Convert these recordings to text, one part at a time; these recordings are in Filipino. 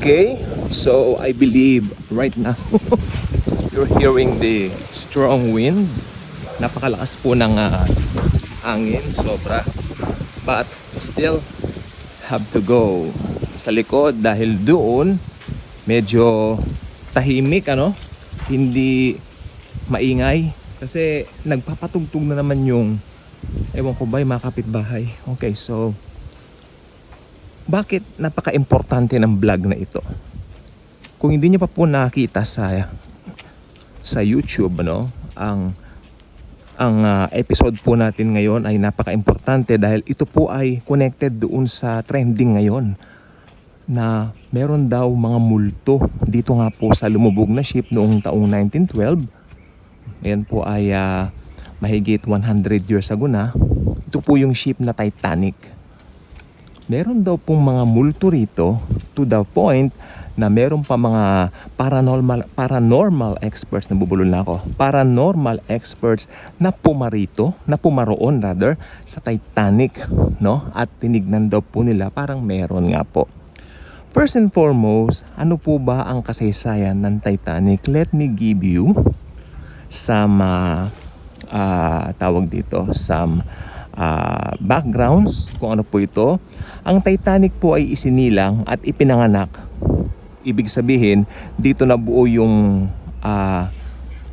Okay, so I believe right now you're hearing the strong wind. Napakalakas po ng ah, hangin, sobra. But still have to go sa likod dahil doon medyo tahimik ano, hindi maingay kasi nagpapatugtog na naman yung ewan ko ba yung mga kapitbahay. Okay, so bakit napaka-importante ng vlog na ito? Kung hindi niyo pa po nakita sa sa YouTube ano, ang ang ah, episode po natin ngayon ay napaka-importante dahil ito po ay connected doon sa trending ngayon na meron daw mga multo dito nga po sa lumubog na ship noong taong 1912. Ayan po ay ah, mahigit 100 years ago na. Ito po yung ship na Titanic meron daw pong mga multo rito to the point na meron pa mga paranormal paranormal experts na bubulol na ako paranormal experts na pumarito na pumaroon rather sa Titanic no at tinignan daw po nila parang meron nga po First and foremost, ano po ba ang kasaysayan ng Titanic? Let me give you some uh, uh, tawag dito, some uh, backgrounds kung ano po ito. Ang Titanic po ay isinilang at ipinanganak. Ibig sabihin, dito nabuo yung ah,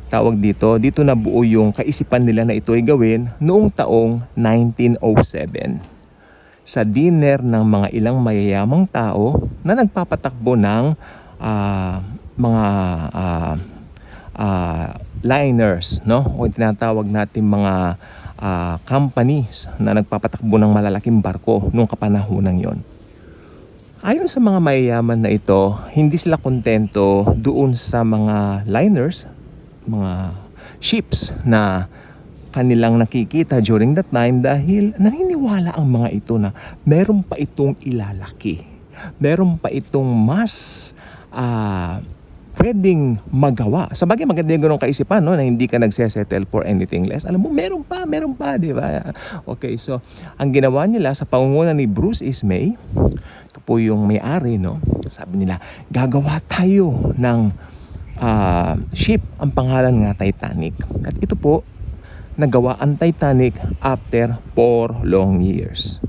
tawag dito, dito nabuo yung kaisipan nila na ito ay gawin noong taong 1907 sa dinner ng mga ilang mayayamang tao na nagpapatakbo ng ah, mga ah, ah, liners no o tinatawag natin mga ah, companies na nagpapatakbo ng malalaking barko nung kapanahunan yon. Ayon sa mga mayayaman na ito, hindi sila kontento doon sa mga liners, mga ships na kanilang nakikita during that time dahil naniniwala ang mga ito na meron pa itong ilalaki. Meron pa itong mas ah, pwedeng magawa. Sa bagay maganda yung ganong kaisipan no, na hindi ka nagsesettle for anything less. Alam mo, meron pa, meron pa, di ba? Okay, so ang ginawa nila sa pangunguna ni Bruce Ismay, ito po yung may-ari, no? Sabi nila, gagawa tayo ng ah, ship, ang pangalan nga Titanic. At ito po, nagawa ang Titanic after 4 long years.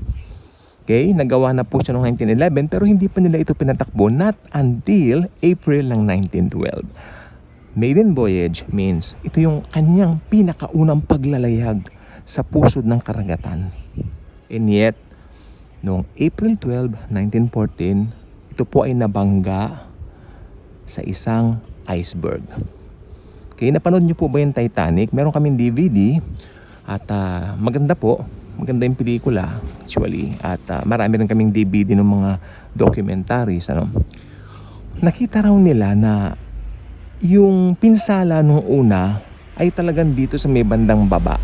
Okay, nagawa na po siya noong 1911 pero hindi pa nila ito pinatakbo not until April ng 1912. Maiden voyage means ito yung kanyang pinakaunang paglalayag sa pusod ng karagatan. And yet, noong April 12, 1914, ito po ay nabangga sa isang iceberg. Okay, napanood niyo po ba yung Titanic? Meron kaming DVD at ah, maganda po. Maganda yung pelikula actually at ah, marami rin kaming DVD ng mga documentaries ano. Nakita raw nila na yung pinsala nung una ay talagang dito sa may bandang baba.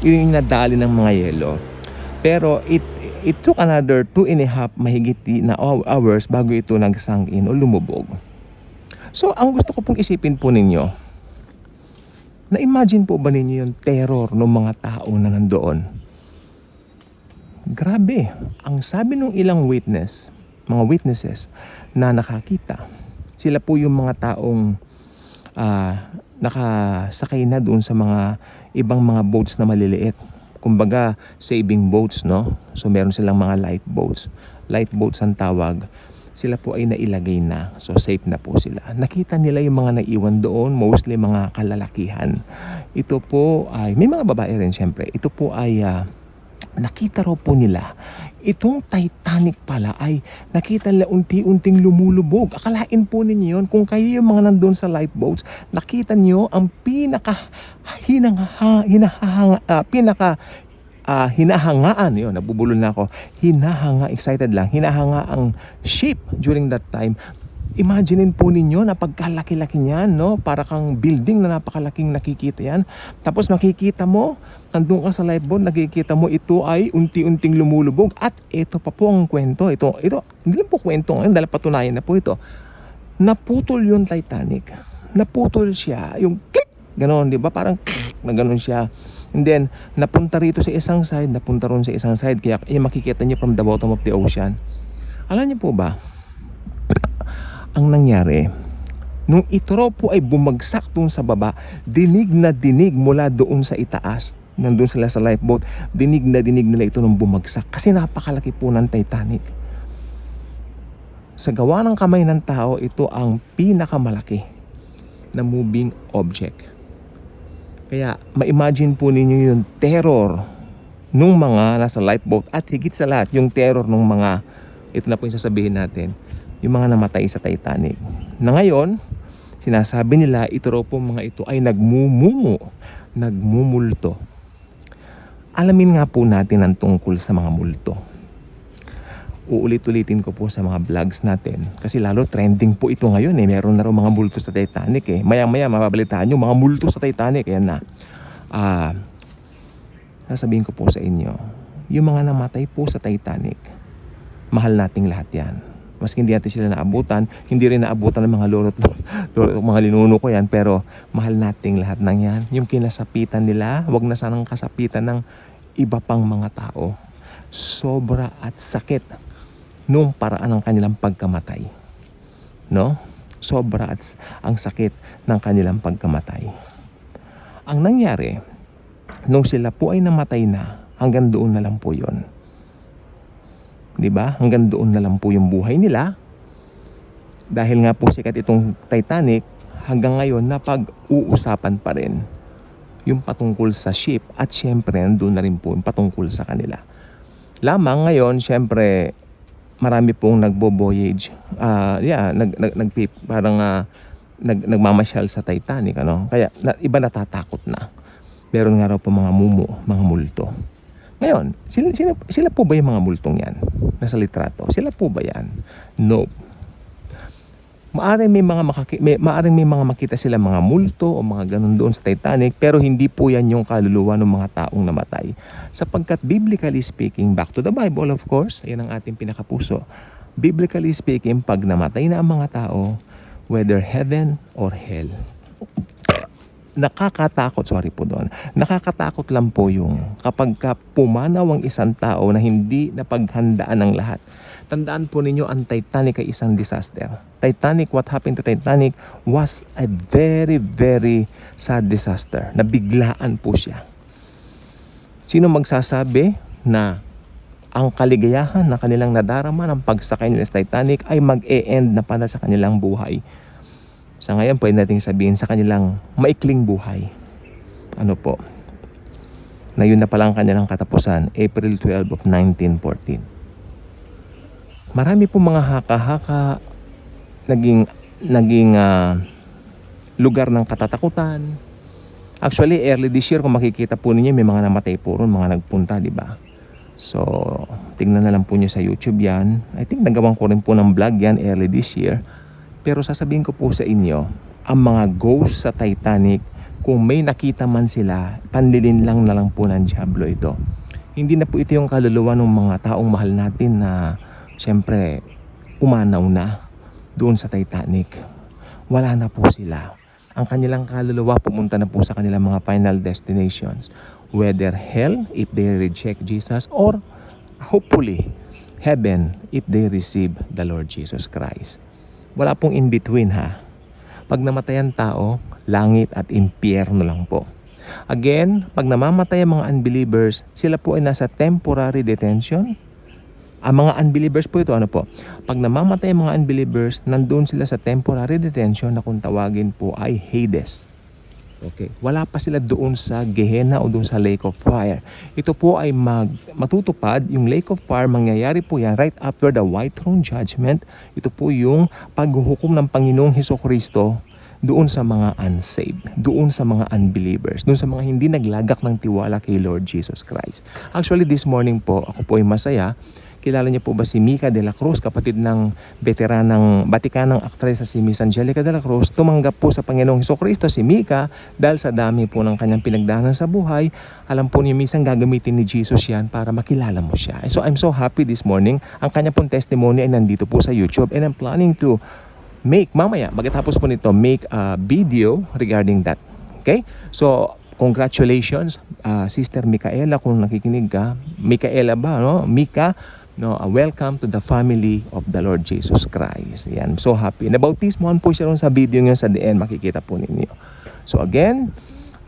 Yun yung nadali ng mga yelo. Pero it it took another two and a half mahigit na hours bago ito nagsunk in o lumubog. So, ang gusto ko pong isipin po ninyo, na-imagine po ba ninyo yung terror ng mga tao na nandoon? Grabe, ang sabi ng ilang witness, mga witnesses na nakakita, sila po yung mga taong ah, nakasakay na doon sa mga ibang mga boats na maliliit. Kumbaga, saving boats, no? So, meron silang mga lifeboats. Lifeboats ang tawag sila po ay nailagay na. So safe na po sila. Nakita nila yung mga naiwan doon, mostly mga kalalakihan. Ito po ay, may mga babae rin syempre. Ito po ay ah, nakita raw po nila itong Titanic pala ay nakita nila unti-unting lumulubog. Akalain po ninyo yun, kung kayo yung mga nandun sa lifeboats, nakita niyo ang pinaka hinanga, hinahanga, ah, pinaka ah, hinahangaan. Yun, nabubulol na ako. Hinahanga, excited lang. Hinahanga ang ship during that time Imaginein po ninyo na pagkalaki-laki niyan, no? Para kang building na napakalaking nakikita yan. Tapos makikita mo, nandun ka sa lifeboat, nakikita mo ito ay unti-unting lumulubog. At ito pa po ang kwento. Ito, ito, hindi lang po kwento ngayon dahil patunayan na po ito. Naputol yung Titanic. Naputol siya. Yung click! Ganon, di ba? Parang na ganon siya. And then, napunta rito sa isang side, napunta ron sa isang side. Kaya eh, makikita niyo from the bottom of the ocean. Alam niyo po ba, ang nangyari, nung ito raw po ay bumagsak doon sa baba, dinig na dinig mula doon sa itaas, nandun sila sa lifeboat, dinig na dinig nila ito nung bumagsak kasi napakalaki po ng Titanic. Sa gawa ng kamay ng tao, ito ang pinakamalaki na moving object. Kaya ma-imagine po ninyo yung terror nung mga nasa lifeboat at higit sa lahat yung terror nung mga ito na po yung sasabihin natin yung mga namatay sa Titanic. Na ngayon sinasabi nila ito raw po mga ito ay nagmumumu nagmumulto. Alamin nga po natin ang tungkol sa mga multo. Uulit-ulitin ko po sa mga vlogs natin kasi lalo trending po ito ngayon eh. Meron na raw mga multo sa Titanic eh. Maya maya mababalitaan nyo mga multo sa Titanic yan na. Ah sasabihin ko po sa inyo, yung mga namatay po sa Titanic, mahal nating lahat yan. Maski hindi natin sila naabutan, hindi rin naabutan ng mga lolo't lolo, mga linuno ko yan, pero mahal nating lahat ng yan. Yung kinasapitan nila, wag na sanang kasapitan ng iba pang mga tao. Sobra at sakit nung paraan ng kanilang pagkamatay. No? Sobra at ang sakit ng kanilang pagkamatay. Ang nangyari, nung sila po ay namatay na, hanggang doon na lang po yon. 'Di ba? Hanggang doon na lang po yung buhay nila. Dahil nga po sikat itong Titanic, hanggang ngayon napag-uusapan pa rin yung patungkol sa ship at syempre nandun na rin po yung patungkol sa kanila. Lamang ngayon, syempre marami pong nagbo-voyage. Ah, yeah, nag nag, nag parang ah, nag, nagmamasyal sa Titanic ano. Kaya na, iba natatakot na meron nga raw po mga mumu, mga multo. Ngayon, sila, sila, sila po ba yung mga multong yan? Nasa litrato. Sila po ba yan? No. Maaring may mga makaki, may, maaring may mga makita sila mga multo o mga ganun doon sa Titanic pero hindi po yan yung kaluluwa ng mga taong namatay. Sapagkat biblically speaking, back to the Bible of course, yan ang ating pinakapuso. Biblically speaking, pag namatay na ang mga tao, whether heaven or hell, nakakatakot, sorry po doon, nakakatakot lang po yung kapag ka pumanaw ang isang tao na hindi napaghandaan ng lahat. Tandaan po ninyo, ang Titanic ay isang disaster. Titanic, what happened to Titanic was a very, very sad disaster. Nabiglaan po siya. Sino magsasabi na ang kaligayahan na kanilang nadarama ng pagsakay nila sa Titanic ay mag-e-end na pala sa kanilang buhay? Sa ngayon, pwede nating sabihin sa kanilang maikling buhay. Ano po? Na yun na pala ang kanilang katapusan, April 12 of 1914. Marami po mga haka-haka naging naging ah, lugar ng katatakutan. Actually, early this year kung makikita po ninyo may mga namatay po ron, mga nagpunta, di ba? So, tingnan na lang po nyo sa YouTube yan. I think nagawan ko rin po ng vlog yan early this year. Pero sasabihin ko po sa inyo, ang mga ghost sa Titanic, kung may nakita man sila, pandilin lang na lang po ng Diablo ito. Hindi na po ito yung kaluluwa ng mga taong mahal natin na siyempre umanaw na doon sa Titanic. Wala na po sila. Ang kanilang kaluluwa pumunta na po sa kanilang mga final destinations. Whether hell, if they reject Jesus, or hopefully, heaven, if they receive the Lord Jesus Christ. Wala pong in between ha. Pag namatay ang tao, langit at impyerno lang po. Again, pag namamatay ang mga unbelievers, sila po ay nasa temporary detention. Ang mga unbelievers po ito, ano po? Pag namamatay ang mga unbelievers, nandun sila sa temporary detention na kung tawagin po ay Hades. Okay. Wala pa sila doon sa Gehenna o doon sa Lake of Fire. Ito po ay mag, matutupad, yung Lake of Fire, mangyayari po yan right after the White Throne Judgment. Ito po yung paghuhukom ng Panginoong Heso Kristo doon sa mga unsaved, doon sa mga unbelievers, doon sa mga hindi naglagak ng tiwala kay Lord Jesus Christ. Actually, this morning po, ako po ay masaya Kilala niyo po ba si Mika de la Cruz, kapatid ng veteranang Batikanang aktres sa si Miss Angelica de la Cruz? Tumanggap po sa Panginoong Heso Kristo si Mika dahil sa dami po ng kanyang pinagdaanan sa buhay. Alam po niyo minsan gagamitin ni Jesus yan para makilala mo siya. So I'm so happy this morning. Ang kanya pong testimony ay nandito po sa YouTube and I'm planning to make, mamaya, magkatapos po nito, make a video regarding that. Okay? So, congratulations, uh, Sister Micaela, kung nakikinig ka. Micaela ba, no? Mika, No, uh, welcome to the family of the Lord Jesus Christ. Yan, so happy. Nabautismohan po siya sa video niyo sa DN, makikita po ninyo. So again,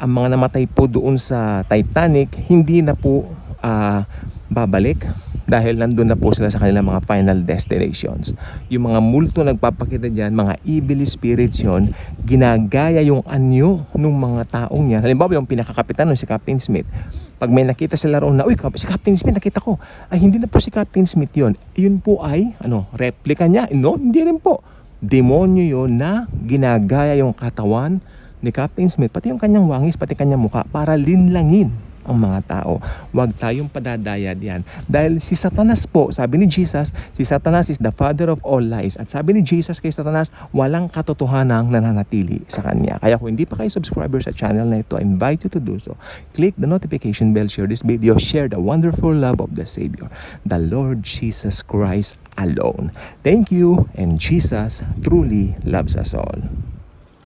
ang mga namatay po doon sa Titanic, hindi na po ah, babalik dahil nandun na po sila sa kanilang mga final destinations. Yung mga multo nagpapakita dyan, mga evil spirits yon ginagaya yung anyo ng mga taong yan. Halimbawa yung pinakakapitan nun, si Captain Smith. Pag may nakita sila roon na, uy, si Captain Smith, nakita ko. Ay, hindi na po si Captain Smith yon Yun po ay, ano, replika niya. No, hindi rin po. Demonyo yon na ginagaya yung katawan ni Captain Smith, pati yung kanyang wangis, pati kanyang mukha, para linlangin ang mga tao. Huwag tayong padadaya diyan. Dahil si Satanas po, sabi ni Jesus, si Satanas is the father of all lies. At sabi ni Jesus kay Satanas, walang katotohanang nananatili sa kanya. Kaya kung hindi pa kayo subscriber sa channel na ito, I invite you to do so. Click the notification bell, share this video, share the wonderful love of the Savior, the Lord Jesus Christ alone. Thank you, and Jesus truly loves us all.